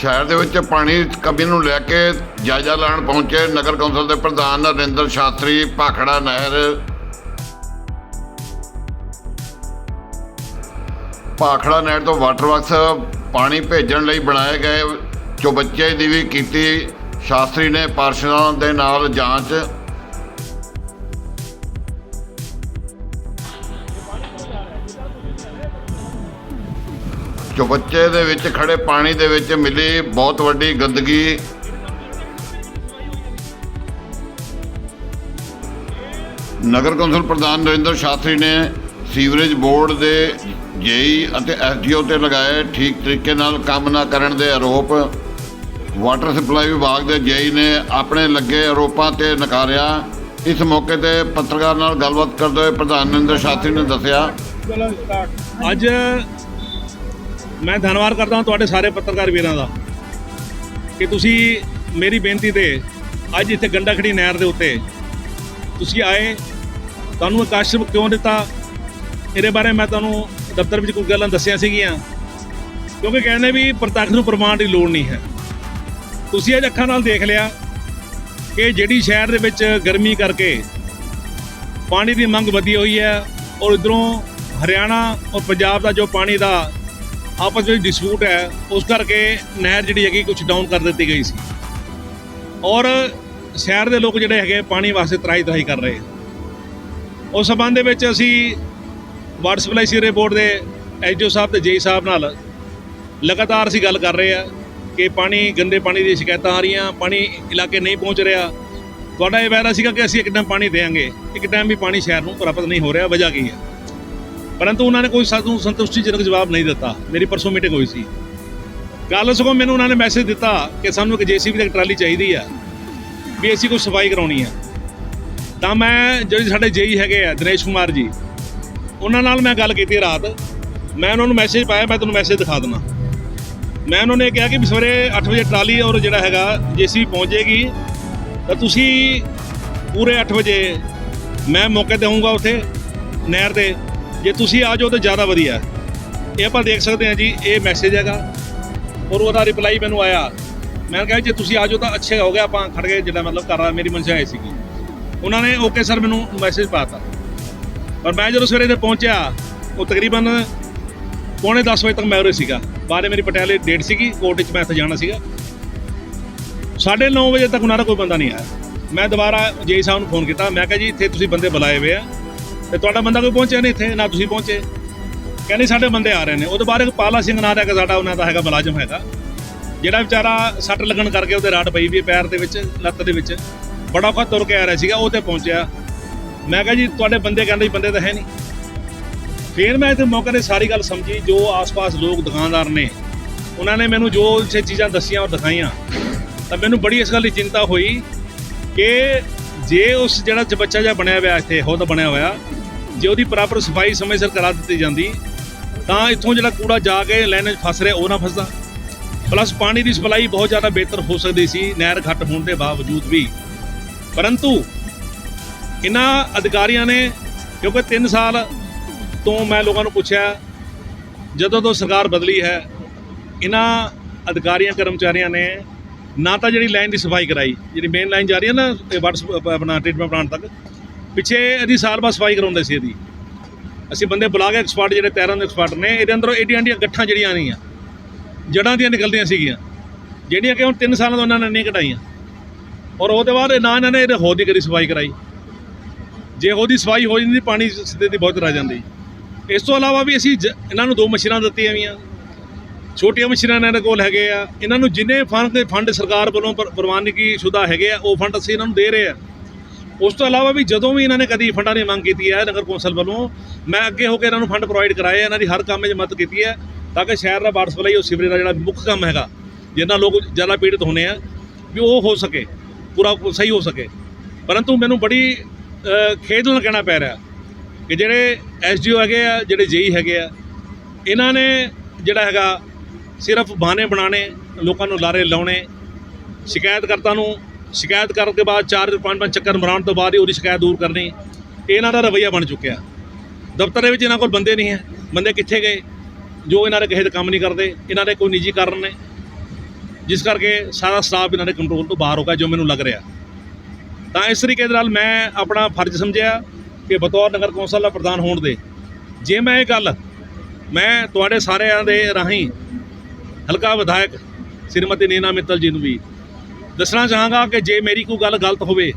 ਸ਼ਹਿਰ ਦੇ ਵਿੱਚ ਪਾਣੀ ਕਮੀ ਨੂੰ ਲੈ ਕੇ ਜਾਇਜ਼ਾ ਲੈਣ ਪਹੁੰਚੇ ਨਗਰ ਕੌਂਸਲ ਦੇ ਪ੍ਰਧਾਨ ਨਰਿੰਦਰ ਸ਼ਾਸਤਰੀ, ਭਾਖੜਾ ਨਹਿਰ। ਭਾਖੜਾ ਨਹਿਰ ਤੋਂ ਵਾਟਰ ਵਰਕਸ ਪਾਣੀ ਭੇਜਣ ਲਈ ਬਣਾਏ ਗਏ ਚੁਬੱਚੇ ਦੀ ਵੀ ਕੀਤੀ, ਸ਼ਾਸਤਰੀ ਨੇ ਪਾਰਸ਼ਦਾਂ ਦੇ ਨਾਲ ਜਾਂਚ ਚੁਬੱਚੇ ਦੇ ਵਿੱਚ ਖੜੇ ਪਾਣੀ ਦੇ ਵਿੱਚ ਮਿਲੀ ਬਹੁਤ ਵੱਡੀ ਗੰਦਗੀ। ਨਗਰ ਕੌਂਸਲ ਪ੍ਰਧਾਨ ਨਰਿੰਦਰ ਸ਼ਾਸਤਰੀ ਨੇ ਸੀਵਰੇਜ ਬੋਰਡ ਦੇ ਜੇਈ ਅਤੇ ਐਸਡੀਓ ਤੇ ਲਗਾਏ ਠੀਕ ਤਰੀਕੇ ਨਾਲ ਕੰਮ ਨਾ ਕਰਨ ਦੇ ਆਰੋਪ। ਵਾਟਰ ਸਪਲਾਈ ਵਿਭਾਗ ਦੇ ਜੇਈ ਨੇ ਆਪਣੇ ਲੱਗੇ ਆਰੋਪਾਂ ਤੇ ਨਕਾਰਿਆ। ਇਸ ਮੌਕੇ ਤੇ ਪੱਤਰਕਾਰ ਨਾਲ ਗੱਲਬਾਤ ਕਰਦੇ ਹੋਏ ਪ੍ਰਧਾਨ ਨਰਿੰਦਰ ਸ਼ਾਸਤਰੀ ਨੇ ਦੱਸਿਆ। ਅੱਜ ਮੈਂ ਧੰਨਵਾਦ ਕਰਦਾ ਹਾਂ ਤੁਹਾਡੇ ਸਾਰੇ ਪੱਤਰਕਾਰ ਵੀਰਾਂ ਦਾ ਕਿ ਤੁਸੀਂ ਮੇਰੀ ਬੇਨਤੀ ਤੇ ਅੱਜ ਇੱਥੇ ਗੰਡਾਖੜੀ ਨਹਿਰ ਦੇ ਉੱਤੇ ਤੁਸੀਂ ਆਏ, ਤੁਹਾਨੂੰ ਇੱਕ ਕਿਉਂ ਦਿੱਤਾ? ਇਹਦੇ ਬਾਰੇ ਮੈਂ ਤੁਹਾਨੂੰ ਦਫ਼ਤਰ ਵਿੱਚ ਕੁਝ ਗੱਲਾਂ ਦੱਸੀਆਂ ਸੀਗੀਆਂ, ਕਿਉਂਕਿ ਕਹਿੰਦੇ ਵੀ ਪ੍ਰਤੱਖ ਨੂੰ ਪ੍ਰਮਾਣ ਦੀ ਲੋੜ ਨਹੀਂ ਹੈ। ਤੁਸੀਂ ਅੱਜ ਅੱਖਾਂ ਨਾਲ ਦੇਖ ਲਿਆ ਕਿ ਜਿਹੜੀ ਸ਼ਹਿਰ ਦੇ ਵਿੱਚ ਗਰਮੀ ਕਰਕੇ ਪਾਣੀ ਦੀ ਮੰਗ ਵਧੀ ਹੋਈ ਹੈ ਔਰ ਇਧਰੋਂ ਹਰਿਆਣਾ ਔਰ ਪੰਜਾਬ ਦਾ ਜੋ ਪਾਣੀ ਦਾ ਆਪਸ ਵਿੱਚ ਡਿਸਪਿਊਟ ਹੈ, ਉਸ ਕਰਕੇ ਨਹਿਰ ਜਿਹੜੀ ਹੈਗੀ ਕੁਝ ਡਾਊਨ ਕਰ ਦਿੱਤੀ ਗਈ ਸੀ। ਔਰ ਸ਼ਹਿਰ ਦੇ ਲੋਕ ਜਿਹੜੇ ਹੈਗੇ ਪਾਣੀ ਵਾਸਤੇ ਤਰਾਈ ਤਰਾਈ ਕਰ ਰਹੇ ਉਸ ਸਬੰਧ ਦੇ ਵਿੱਚ ਅਸੀਂ ਵਾਟਰ ਸਪਲਾਈ ਸੀਵਰੇਜ ਬੋਰਡ ਦੇ ਐਸਡੀਓ ਸਾਹਿਬ ਤੇ ਜੇਈ ਸਾਹਿਬ ਨਾਲ ਲਗਾਤਾਰ ਅਸੀਂ ਗੱਲ ਕਰ ਰਹੇ ਆ ਕਿ ਪਾਣੀ, ਗੰਦੇ ਪਾਣੀ ਦੀ ਸ਼ਿਕਾਇਤਾਂ ਆ ਰਹੀਆਂ, ਪਾਣੀ ਇਲਾਕੇ ਨਹੀਂ ਪਹੁੰਚ ਰਿਹਾ। ਤੁਹਾਡਾ ਇਹ ਵਾਅਦਾ ਸੀਗਾ ਕਿ ਅਸੀਂ ਇੱਕ ਟਾਈਮ ਪਾਣੀ ਦੇਵਾਂਗੇ, ਇੱਕ ਟਾਈਮ ਵੀ ਪਾਣੀ ਸ਼ਹਿਰ ਨੂੰ ਪ੍ਰਾਪਤ ਨਹੀਂ ਹੋ ਰਿਹਾ, ਵਜ੍ਹਾ ਕੀ ਹੈ? ਪਰੰਤੂ ਉਹਨਾਂ ਨੇ ਕੋਈ ਸਾਨੂੰ ਸੰਤੁਸ਼ਟੀਜਨਕ ਜਵਾਬ ਨਹੀਂ ਦਿੱਤਾ। ਮੇਰੀ ਪਰਸੋਂ ਮੀਟਿੰਗ ਹੋਈ ਸੀ। ਕੱਲ ਸਗੋਂ ਮੈਨੂੰ ਉਹਨਾਂ ਨੇ ਮੈਸੇਜ ਦਿੱਤਾ ਕਿ ਸਾਨੂੰ ਇੱਕ ਜੀਸੀਬੀ ਦੀ ਇੱਕ ਟਰਾਲੀ ਚਾਹੀਦੀ ਆ, ਵੀ ਅਸੀਂ ਕੋਈ ਸਫ਼ਾਈ ਕਰਾਉਣੀ ਆ। ਤਾਂ ਮੈਂ ਜਿਹੜੇ ਸਾਡੇ ਜੇਈ ਹੈਗੇ ਆ, ਦਿਨੇਸ਼ ਕੁਮਾਰ ਜੀ, ਉਹਨਾਂ ਨਾਲ ਮੈਂ ਗੱਲ ਕੀਤੀ ਰਾਤ। ਮੈਂ ਉਹਨਾਂ ਨੂੰ ਮੈਸੇਜ ਪਾਇਆ, ਮੈਂ ਤੁਹਾਨੂੰ ਮੈਸੇਜ ਦਿਖਾ ਦਿੰਦਾ। ਮੈਂ ਉਹਨਾਂ ਨੇ ਕਿਹਾ ਕਿ ਵੀ ਸਵੇਰੇ 8 ਵਜੇ ਟਰਾਲੀ ਔਰ ਜਿਹੜਾ ਹੈਗਾ ਜੀਸੀਬੀ ਪਹੁੰਚ ਜਾਏਗੀ ਤਾਂ ਤੁਸੀਂ ਪੂਰੇ 8 ਵਜੇ ਮੈਂ ਮੌਕੇ ਤੇ ਆਉਂਗਾ ਉੱਥੇ ਨਹਿਰ ਤੇ। ਜੇ ਤੁਸੀਂ ਆ ਜਾਓ ਤਾਂ ਜ਼ਿਆਦਾ ਵਧੀਆ। ਇਹ ਆਪਾਂ ਦੇਖ ਸਕਦੇ ਹਾਂ ਜੀ, ਇਹ ਮੈਸੇਜ ਹੈਗਾ। ਔਰ ਉਹਦਾ ਰਿਪਲਾਈ ਮੈਨੂੰ ਆਇਆ। ਮੈਂ ਕਿਹਾ ਜੇ ਤੁਸੀਂ ਆ ਜਾਓ ਤਾਂ ਅੱਛੇ ਹੋ ਗਿਆ, ਆਪਾਂ ਖੜ ਗਏ ਜਿਹੜਾ ਮਤਲਬ ਕਰ ਰਹਾ ਮੇਰੀ ਮਨਸ਼ਾ ਹੈ ਸੀਗੀ। ਉਹਨਾਂ ਨੇ ਓਕੇ ਸਰ ਮੈਨੂੰ ਮੈਸੇਜ ਪਾਤਾ ਪਰ ਮੈਂ ਜਦੋਂ ਸਵੇਰੇ ਤੇ ਪਹੁੰਚਿਆ, ਉਹ ਤਕਰੀਬਨ ਪੌਣੇ 10 ਵਜੇ ਤੱਕ ਮੈਂ ਉਰੇ ਸੀਗਾ। ਬਾਰੇ ਮੇਰੀ ਪਟਿਆਲੇ ਡੇਟ ਸੀਗੀ ਕੋਰਟ ਵਿੱਚ ਮੈਂ ਇੱਥੇ ਜਾਣਾ ਸੀਗਾ। 9:30 ਵਜੇ ਤੱਕ ਉਹਨਾਂ ਦਾ ਕੋਈ ਬੰਦਾ ਨਹੀਂ ਆਇਆ। ਮੈਂ ਦੁਬਾਰਾ ਜੇਈ ਸਾਹਿਬ ਨੂੰ ਫੋਨ ਕੀਤਾ। ਮੈਂ ਕਿਹਾ ਜੀ, ਇੱਥੇ ਤੁਸੀਂ ਬੰਦੇ ਬੁਲਾਏ ਹੋਏ ਆ। ਤੇ ਤੁਹਾਡਾ ਬੰਦਾ ਕੋਈ ਪਹੁੰਚਿਆ ਨਹੀਂ ਇੱਥੇ, ਨਾ ਤੁਸੀਂ ਪਹੁੰਚੇ। ਕਹਿੰਦੇ ਸਾਡੇ ਬੰਦੇ ਆ ਰਹੇ ਨੇ। ਉਹਦੇ ਬਾਅਦ ਇੱਕ ਪਾਲਾ ਸਿੰਘ ਨਾਂ ਦਾ ਇੱਕ ਸਾਡਾ, ਉਹਨਾਂ ਦਾ ਹੈਗਾ ਮੁਲਾਜ਼ਮ ਹੈਗਾ। ਜਿਹੜਾ ਵਿਚਾਰਾ ਸੱਟ ਲੱਗਣ ਕਰਕੇ ਉਹਦੇ ਰਾੜ ਪਈ ਵੀ ਪੈਰ ਦੇ ਵਿੱਚ, ਲੱਤ ਦੇ ਵਿੱਚ। ਬੜਾ ਔਖਾ ਤੁਰ ਕੇ ਆ ਰਿਹਾ ਸੀਗਾ, ਉਹ ਤੇ ਪਹੁੰਚਿਆ। ਮੈਂ ਕਿਹਾ ਜੀ, ਤੁਹਾਡੇ ਬੰਦੇ ਕਹਿੰਦੇ ਜੀ, ਬੰਦੇ ਤਾਂ ਹੈ ਨਹੀਂ। ਫਿਰ ਮੈਂ ਇੱਥੇ ਮੌਕੇ ਤੇ ਸਾਰੀ ਗੱਲ ਸਮਝੀ, ਜੋ ਆਸ-ਪਾਸ ਲੋਕ ਦੁਕਾਨਦਾਰ ਨੇ, ਉਹਨਾਂ ਨੇ ਮੈਨੂੰ ਜੋ ਇਹ ਚੀਜ਼ਾਂ ਦੱਸੀਆਂ ਔਰ ਦਿਖਾਈਆਂ। ਤਾਂ ਮੈਨੂੰ ਬੜੀ ਇਸ ਗੱਲ ਦੀ ਚਿੰਤਾ ਹੋਈ ਕਿ ਜੇ ਉਸ ਜਿਹੜਾ ਚ ਬੱਚਾ ਜਿਹਾ ਬਣਿਆ ਹੋਇਆ ਇੱਥੇ ਹੁੱਦ ਬਣਿਆ ਹੋਇਆ ਜੇ ਉਹਦੀ ਪ੍ਰਾਪਰ ਸਫ਼ਾਈ ਸਮੇਂ ਸਿਰ ਕਰਾ ਦਿੱਤੀ ਜਾਂਦੀ, ਤਾਂ ਇੱਥੋਂ ਜਿਹੜਾ ਕੂੜਾ ਜਾ ਕੇ ਲਾਈਨ 'ਚ ਫਸ ਰਿਹਾ, ਉਹ ਨਾ ਫਸਦਾ। ਪਲੱਸ ਪਾਣੀ ਦੀ ਸਪਲਾਈ ਬਹੁਤ ਜ਼ਿਆਦਾ ਬਿਹਤਰ ਹੋ ਸਕਦੀ ਸੀ, ਨਹਿਰ ਘੱਟ ਹੋਣ ਦੇ ਬਾਵਜੂਦ ਵੀ। ਪਰੰਤੂ ਇਹਨਾਂ ਅਧਿਕਾਰੀਆਂ ਨੇ, ਕਿਉਂਕਿ 3 ਸਾਲ ਤੋਂ ਮੈਂ ਲੋਕਾਂ ਨੂੰ ਪੁੱਛਿਆ, ਜਦੋਂ ਤੋਂ ਸਰਕਾਰ ਬਦਲੀ ਹੈ ਇਹਨਾਂ ਅਧਿਕਾਰੀਆਂ, ਕਰਮਚਾਰੀਆਂ ਨੇ ਨਾ ਤਾਂ ਜਿਹੜੀ ਲਾਈਨ ਦੀ ਸਫ਼ਾਈ ਕਰਾਈ, ਜਿਹੜੀ ਮੇਨ ਲਾਈਨ ਜਾ ਰਹੀ ਹੈ ਨਾ ਵਾਟਰ ਸਪ- ਆਪਣਾ ਟ੍ਰੀਟਮੈਂਟ ਪਲਾਂਟ ਤੱਕ ਪਿੱਛੇ ਇਹਦੀ ਸਾਲ ਬਾਅਦ ਸਫ਼ਾਈ ਕਰਾਉਂਦੇ ਸੀ ਇਹਦੀ। ਅਸੀਂ ਬੰਦੇ ਬੁਲਾ ਕੇ ਐਕਸਪਰਟ ਜਿਹੜੇ ਤੈਰਾਂ ਦੇ ਐਕਸਪਰਟ ਨੇ, ਇਹਦੇ ਅੰਦਰੋਂ ਏਡੀਆਂ ਏਡੀਆਂ ਗੱਠਾਂ ਜਿਹੜੀਆਂ ਆਉਂਦੀਆਂ ਜੜਾਂ ਦੀਆਂ ਨਿਕਲਦੀਆਂ ਸੀਗੀਆਂ, ਜਿਹੜੀਆਂ ਕਿ ਹੁਣ 3 ਸਾਲਾਂ ਤੋਂ ਉਹਨਾਂ ਨੇ ਨਹੀਂ ਕਟਾਈਆਂ। ਔਰ ਉਹਦੇ ਬਾਅਦ ਨਾ ਇਹਨਾਂ ਨੇ ਇਹਦੇ ਹੋਦ ਦੀ ਕਰੀ ਸਫ਼ਾਈ ਕਰਾਈ। ਜੇ ਉਹਦੀ ਸਫ਼ਾਈ ਹੋ ਜਾਂਦੀ, ਪਾਣੀ ਸਿੱਧੇ ਦੀ ਬਹੁਤ ਰਹਿ ਜਾਂਦੀ। ਇਸ ਤੋਂ ਇਲਾਵਾ ਵੀ ਅਸੀਂ ਜ- ਇਹਨਾਂ ਨੂੰ ਦੋ ਮਸ਼ੀਨਾਂ ਦਿੱਤੀਆਂ ਵੀਆਂ ਛੋਟੀਆਂ ਮਸ਼ੀਨਾਂ ਇਹਨਾਂ ਦੇ ਕੋਲ ਹੈਗੇ ਆ। ਇਹਨਾਂ ਨੂੰ ਜਿੰਨੇ ਫੰਡ ਦੇ ਫੰਡ ਸਰਕਾਰ ਵੱਲੋਂ ਪ੍ਰ- ਪ੍ਰਵਾਨਗੀ, ਸ਼ੁਦਾ ਹੈਗੇ ਆ, ਉਹ ਫੰਡ ਅਸੀਂ ਇਹਨਾਂ ਨੂੰ ਦੇ ਰਹੇ ਆ। ਉਸ ਤੋਂ ਇਲਾਵਾ ਵੀ ਜਦੋਂ ਵੀ ਇਹਨਾਂ ਨੇ ਕਦੀ ਫੰਡਾਂ ਦੀ ਮੰਗ ਕੀਤੀ ਹੈ ਨਗਰ ਕੌਂਸਲ ਵੱਲੋਂ ਮੈਂ ਅੱਗੇ ਹੋ ਕੇ ਇਹਨਾਂ ਨੂੰ ਫੰਡ ਪ੍ਰੋਵਾਈਡ ਕਰਾਏ ਇਹਨਾਂ ਦੀ ਹਰ ਕੰਮ ਵਿੱਚ ਮਦਦ ਕੀਤੀ ਹੈ ਤਾਂ ਕਿ ਸ਼ਹਿਰ ਦਾ ਵਾਟਰ ਸਪਲਾਈ ਉਹ ਸੀਵਰੇਜ ਦਾ ਜਿਹੜਾ ਮੁੱਖ ਕੰਮ ਹੈਗਾ ਜਿੰਨਾ ਲੋਕ ਜ਼ਿਆਦਾ ਪੀੜਤ ਹੋਣੇ ਆ ਵੀ ਉਹ ਹੋ ਸਕੇ ਪੂਰਾ ਸਹੀ ਹੋ ਸਕੇ। ਪਰੰਤੂ ਮੈਨੂੰ ਬੜੀ ਅ, ਖੇਦ ਨਾਲ ਕਹਿਣਾ ਪੈ ਰਿਹਾ ਕਿ ਜਿਹੜੇ ਐਸਡੀਓ ਹੈਗੇ ਆ ਜਿਹੜੇ ਜੇਈ ਹੈਗੇ ਆ ਇਹਨਾਂ ਨੇ ਜਿਹੜਾ ਹੈਗਾ ਸਿਰਫ ਬਾਣੇ ਬਣਾਣੇ ਲੋਕਾਂ ਨੂੰ ਲਾਰੇ ਲਾਉਣੇ ਸ਼ਿਕਾਇਤਕਰਤਾ ਨੂੰ ਸ਼ਿਕਾਇਤ ਕਰਨ ਦੇ ਬਾਅਦ ਚਾਰ ਪੰਜ ਪੰਜ ਚੱਕਰ ਮਰਾਉਣ ਤੋਂ ਬਾਅਦ ਹੀ ਉਹਦੀ ਸ਼ਿਕਾਇਤ ਦੂਰ ਕਰਨੀ ਇਹਨਾਂ ਦਾ ਰਵੱਈਆ ਬਣ ਚੁੱਕਿਆ। ਦਫ਼ਤਰ ਦੇ ਵਿੱਚ ਇਹਨਾਂ ਕੋਲ ਬੰਦੇ ਨਹੀਂ ਹੈ। ਬੰਦੇ ਕਿੱਥੇ ਗਏ? ਜੋ ਇਹਨਾਂ ਦੇ ਕਿਸੇ ਦੇ ਕੰਮ ਨਹੀਂ ਕਰਦੇ। ਇਹਨਾਂ ਦੇ ਕੋਈ ਨਿੱਜੀ ਕਾਰਨ ਨੇ। ਜਿਸ ਕਰਕੇ ਸਾਰਾ ਸਟਾਫ ਇਹਨਾਂ ਦੇ ਕੰਟਰੋਲ ਤੋਂ ਬਾਹਰ ਹੋ ਗਿਆ, ਜੋ ਮੈਨੂੰ ਲੱਗ ਰਿਹਾ। ਤਾਂ ਇਸ ਤਰੀਕੇ ਦੇ ਨਾਲ ਮੈਂ ਆਪਣਾ ਫਰਜ਼ ਸਮਝਿਆ ਕਿ ਬਤੌਰ ਨਗਰ ਕੌਂਸਲ ਦਾ ਪ੍ਰਧਾਨ ਹੋਣ ਦੇ। ਜੇ ਮੈਂ ਇਹ ਗੱਲ ਮੈਂ ਤੁਹਾਡੇ ਸਾਰਿਆਂ ਦੇ ਰਾਹੀਂ ਹਲਕਾ ਵਿਧਾਇਕ ਸ਼੍ਰੀਮਤੀ ਨੀਨਾ ਮਿੱਤਲ ਜੀ ਨੂੰ ਵੀ ਦੱਸਣਾ ਚਾਹਾਂਗਾ ਕਿ ਜੇ ਮੇਰੀ ਕੋਈ ਗੱਲ ਗਲਤ ਹੋਵੇ,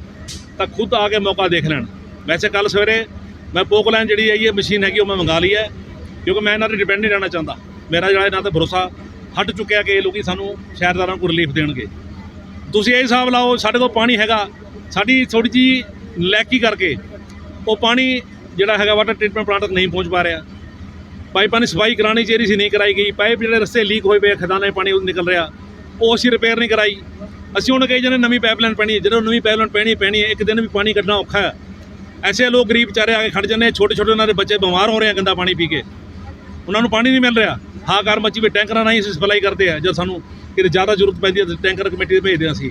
ਤਾਂ ਖੁਦ ਆ ਕੇ ਮੌਕਾ ਦੇਖ ਲੈਣ। ਵੈਸੇ ਕੱਲ ਸਵੇਰੇ ਮੈਂ ਪੋਕਲਾਈਨ ਜਿਹੜੀ ਹੈ ਇਹ ਮਸ਼ੀਨ ਹੈਗੀ ਉਹ ਮੈਂ ਮੰਗਾ ਲਈ ਹੈ, ਕਿਉਂਕਿ ਮੈਂ ਇਹਨਾਂ ਤੇ ਡਿਪੈਂਡ ਨਹੀਂ ਰਹਿਣਾ ਚਾਹੁੰਦਾ। ਮੇਰਾ ਜਿਹੜਾ ਇਹਨਾਂ ਤੇ ਭਰੋਸਾ ਹਟ ਚੁੱਕਿਆ ਕਿ ਇਹ ਲੋਕੀ ਸਾਨੂੰ ਸ਼ਹਿਰਦਾਰਾਂ ਨੂੰ ਰਿਲੀਫ ਦੇਣਗੇ। ਤੁਸੀਂ ਇਹ ਹਿਸਾਬ ਲਾਓ, ਸਾਡੇ ਕੋਲ ਪਾਣੀ ਹੈਗਾ, ਸਾਡੀ ਥੋੜੀ ਜੀ ਲੈਕੀ ਕਰਕੇ ਉਹ ਪਾਣੀ ਜਿਹੜਾ ਹੈਗਾ ਵਾਟਰ ਟ੍ਰੀਟਮੈਂਟ ਪਲਾਂਟ ਤੱਕ ਨਹੀਂ ਪਹੁੰਚ ਪਾ ਰਿਹਾ। ਪਾਈਪਾਂ ਦੀ ਸਫ਼ਾਈ ਕਰਾਉਣੀ ਚਾਹੀਦੀ ਸੀ ਨਹੀਂ ਕਰਾਈ ਗਈ, ਪਾਈਪ ਜਿਹੜੇ ਰਸਤੇ ਲੀਕ ਹੋਏ ਪਏ ਖਦਾਨੇ ਪਾਣੀ ਨਿਕਲ ਰਿਹਾ, ਉਹ ਅਸੀਂ ਰਿਪੇਅਰ ਨਹੀਂ ਕਰਾਈ। ਅਸੀਂ ਹੁਣ ਕਹੀ ਜਾਂਦੇ ਨਵੀਂ ਪਾਈਪਲਾਈਨ ਪੈਣੀ ਹੈ, ਜਦੋਂ ਨਵੀਂ ਪਾਈਪਲਾਈਨ ਪੈਣੀ ਪੈਣੀ ਹੈ, ਇੱਕ ਦਿਨ ਵੀ ਪਾਣੀ ਕੱਢਣਾ ਔਖਾ ਹੈ। ਐਸੇ ਲੋਕ ਗਰੀਬ ਵਿਚਾਰੇ ਆ ਕੇ ਖੜ ਜਾਂਦੇ ਛੋਟੇ ਛੋਟੇ ਉਹਨਾਂ ਦੇ ਬੱਚੇ ਬਿਮਾਰ ਹੋ ਰਹੇ ਆ ਗੰਦਾ ਪਾਣੀ ਪੀ ਕੇ। ਉਹਨਾਂ ਨੂੰ ਪਾਣੀ ਨਹੀਂ ਮਿਲ ਰਿਹਾ। ਹਾਕਾਰ ਮੱਚੀ ਵੀ ਟੈਂਕਰਾਂ ਨਾਲ ਹੀ ਅਸੀਂ ਸਪਲਾਈ ਕਰਦੇ ਆ, ਜਦ ਸਾਨੂੰ ਕਿਤੇ ਜ਼ਿਆਦਾ ਜ਼ਰੂਰਤ ਪੈਂਦੀ ਹੈ ਟੈਂਕਰ ਕਮੇਟੀ ਦੇ ਭੇਜਦੇ ਹਾਂ ਅਸੀਂ।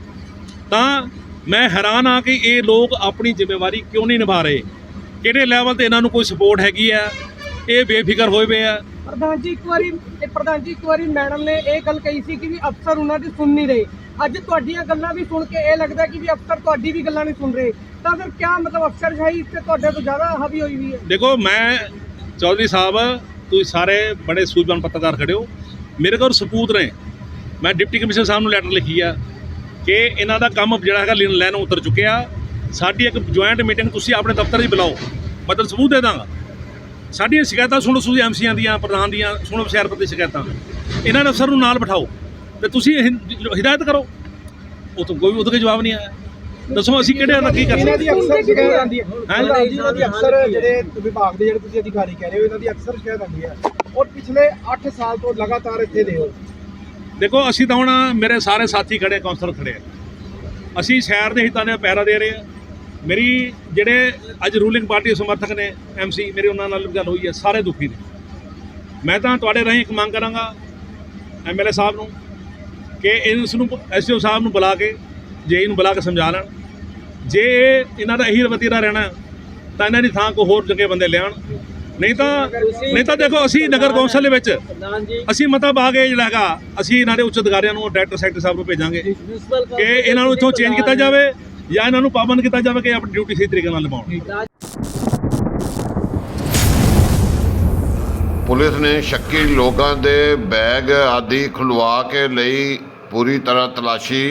ਤਾਂ ਮੈਂ ਹੈਰਾਨ ਆ ਕਿ ਇਹ ਲੋਕ ਆਪਣੀ ਜ਼ਿੰਮੇਵਾਰੀ ਕਿਉਂ ਨਹੀਂ ਨਿਭਾ ਰਹੇ? ਕਿਹੜੇ ਲੈਵਲ ਤੇ ਇਹਨਾਂ ਨੂੰ ਕੋਈ ਸਪੋਰਟ ਹੈਗੀ ਆ ਇਹ ਬੇਫਿਕਰ ਹੋਏ ਪਏ ਆ। ਪ੍ਰਧਾਨ ਜੀ, ਇੱਕ ਵਾਰੀ, ਪ੍ਰਧਾਨ ਜੀ, ਇੱਕ ਵਾਰੀ ਮੈਡਮ ਨੇ ਇਹ ਗੱਲ ਕਹੀ ਸੀ ਕਿ ਵੀ ਅਫਸਰ ਉਹਨਾਂ ਦੀ ਸੁਣ ਨਹੀਂ ਰਹੇ। ਅੱਜ ਤੁਹਾਡੀਆਂ ਗੱਲਾਂ ਵੀ ਸੁਣ ਕੇ ਇਹ ਲੱਗਦਾ ਕਿ ਵੀ ਅਫਸਰ ਤੁਹਾਡੀ ਵੀ ਗੱਲਾਂ ਨਹੀਂ ਸੁਣ ਰਹੇ। ਤਾਂ ਫਿਰ ਕਿਆ ਮਤਲਬ ਅਫਸਰਸ਼ਾਹੀ ਸ਼ਾਹੀ ਇੱਥੇ ਤੁਹਾਡੇ ਤੋਂ ਜ਼ਿਆਦਾ ਹਾਵੀ ਹੋਈ ਵੀ ਹੈ? ਦੇਖੋ, ਮੈਂ ਚੌਧਰੀ ਸਾਹਿਬ, ਤੁਸੀਂ ਸਾਰੇ ਬੜੇ ਸੂਝਵਾਨ ਪੱਤਰਕਾਰ ਖੜੇ ਹੋ। ਮੇਰੇ ਕੋਲ ਸਬੂਤ ਨੇ। ਮੈਂ ਡਿਪਟੀ ਕਮਿਸ਼ਨਰ ਸਾਹਿਬ ਨੂੰ ਲੈਟਰ ਲਿਖੀ ਆ ਕਿ ਇਹਨਾਂ ਦਾ ਕੰਮ ਜਿਹੜਾ ਹੈਗਾ ਲੈਣ ਲੈਣ ਉਤਰ ਚੁੱਕਿਆ। ਸਾਡੀ ਇੱਕ ਜੁਆਇੰਟ ਮੀਟਿੰਗ ਤੁਸੀਂ ਆਪਣੇ ਦਫ਼ਤਰ ਦੀ ਬੁਲਾਓ। ਮਤਲਬ ਸਬੂਤ ਦੇ ਦਾਂਗਾ। ਸਾਡੀਆਂ ਸ਼ਿਕਾਇਤਾਂ ਸੁਣੋ, ਤੁਸੀਂ ਐਮਸੀਆਂ ਦੀਆਂ, ਪ੍ਰਧਾਨ ਦੀਆਂ, ਸੁਣੋ ਸ਼ਹਿਰਪਤ ਦੀ ਸ਼ਿਕਾਇਤਾਂ। ਇਹਨਾਂ ਦੇ ਅਫਸਰ ਨੂੰ ਨਾਲ ਬਿਠਾਓ। ਤੇ ਤੁਸੀਂ ਹਿ- ਹਿਦਾਇਤ ਕਰੋ। ਉਹ ਤੋਂ ਕੋਈ ਉਹਦਾ ਕੋਈ ਜਵਾਬ ਨਹੀਂ ਆਇਆ। ਦੱਸੋ ਅਸੀਂ ਕਿਹੜੇ ਨਾਲ ਕੀ ਕਰ ਇਹਨਾਂ ਦੀ ਸਕਦੇ ਅਕਸਰ ਸ਼ਿਕਾਇਤ ਆਉਂਦੀ ਹੈ। ਹੈਂ? ਪ੍ਰਧਾਨ ਜੀ ਇਹਨਾਂ ਦੀ ਅਕਸਰ ਜਿਹੜੇ ਵਿਭਾਗ ਦੇ ਜਿਹੜੇ ਤੁਸੀਂ ਅਧਿਕਾਰੀ ਕਹਿ ਰਹੇ ਹੋ ਇਹਨਾਂ ਦੀ ਅਕਸਰ ਸ਼ਿਕਾਇਤ ਆਉਂਦੀ ਹੈ। ਔਰ ਪਿਛਲੇ 8 ਸਾਲ ਤੋਂ ਲਗਾਤਾਰ ਇੱਥੇ ਦੇ ਹੋ ਦੇਖੋ ਅਸੀਂ ਤਾਂ ਹੁਣ ਮੇਰੇ ਸਾਰੇ ਸਾਥੀ ਖੜੇ ਕਾਉਂਸਲਰ ਖੜੇ ਆ। ਅਸੀਂ ਸ਼ਹਿਰ ਦੇ ਹਿੱਤਾਂ ਦੇ ਪਹਿਰਾ ਦੇ ਰਹੇ ਆ ਮੇਰੀ ਜਿਹੜੇ ਅੱਜ ਰੂਲਿੰਗ ਪਾਰਟੀ ਦੇ ਸਮਰਥਕ ਨੇ ਐਮਸੀ ਮੇਰੇ ਉਹਨਾਂ ਨਾਲ ਵੀ ਗੱਲ ਹੋਈ ਹੈ ਸਾਰੇ ਦੁਖੀ ਨੇ। ਮੈਂ ਤਾਂ ਤੁਹਾਡੇ ਰਾਹੀਂ ਇੱਕ ਮੰਗ ਕਰਾਂਗਾ ਐਮਐਲਏ ਸਾਹਿਬ ਨੂੰ ਕਿ ਇਸ ਨੂੰ ਐਸਓ ਸਾਹਿਬ ਨੂੰ ਬੁਲਾ ਕੇ ਜੇਈ ਨੂੰ ਬੁਲਾ ਕੇ ਸਮਝਾ ਲੈਣ। ਜੇ ਇਹ ਇਹਨਾਂ ਦਾ ਇਹੀ ਰਵਤੀਰਾ ਰਹਿਣਾ ਤਾਂ ਇਹਨਾਂ ਦੀ ਥਾਂ ਕੋ ਹੋਰ ਚੰਗੇ ਬੰਦੇ ਲਿਆਉਣ। ਨਹੀਂ ਤਾਂ ਨਹੀਂ ਤਾਂ ਦੇਖੋ ਅਸੀਂ ਨਗਰ ਕੌਂਸਲ ਦੇ ਵਿੱਚ ਅਸੀਂ ਮਤਾ ਪਾ ਕੇ ਜਿਹੜਾ ਹੈਗਾ ਅਸੀਂ ਇਹਨਾਂ ਦੇ ਉੱਚ ਅਧਿਕਾਰੀਆਂ ਨੂੰ ਡਾਇਰੈਕਟਰ ਸੈਕਟਰੀ ਸਾਹਿਬ ਨੂੰ ਭੇਜਾਂਗੇ ਕਿ ਇਹਨਾਂ ਨੂੰ ਇੱਥੋਂ ਚੇਂਜ ਕੀਤਾ ਜਾਵੇ ਜਾਂ ਇਹਨਾਂ ਨੂੰ ਪਾਬੰਦ ਕੀਤਾ ਜਾਵੇ ਕਿ ਆਪਣੀ ਡਿਊਟੀ ਸਹੀ ਤਰੀਕੇ ਨਾਲ ਨਿਭਾਉਣ। ਪੁਲਿਸ ਨੇ ਸ਼ੱਕੀ ਲੋਕਾਂ ਦੇ ਬੈਗ ਆਦਿ ਖੁਲਵਾ ਕੇ ਲਈ પૂરી તરહ તલાશી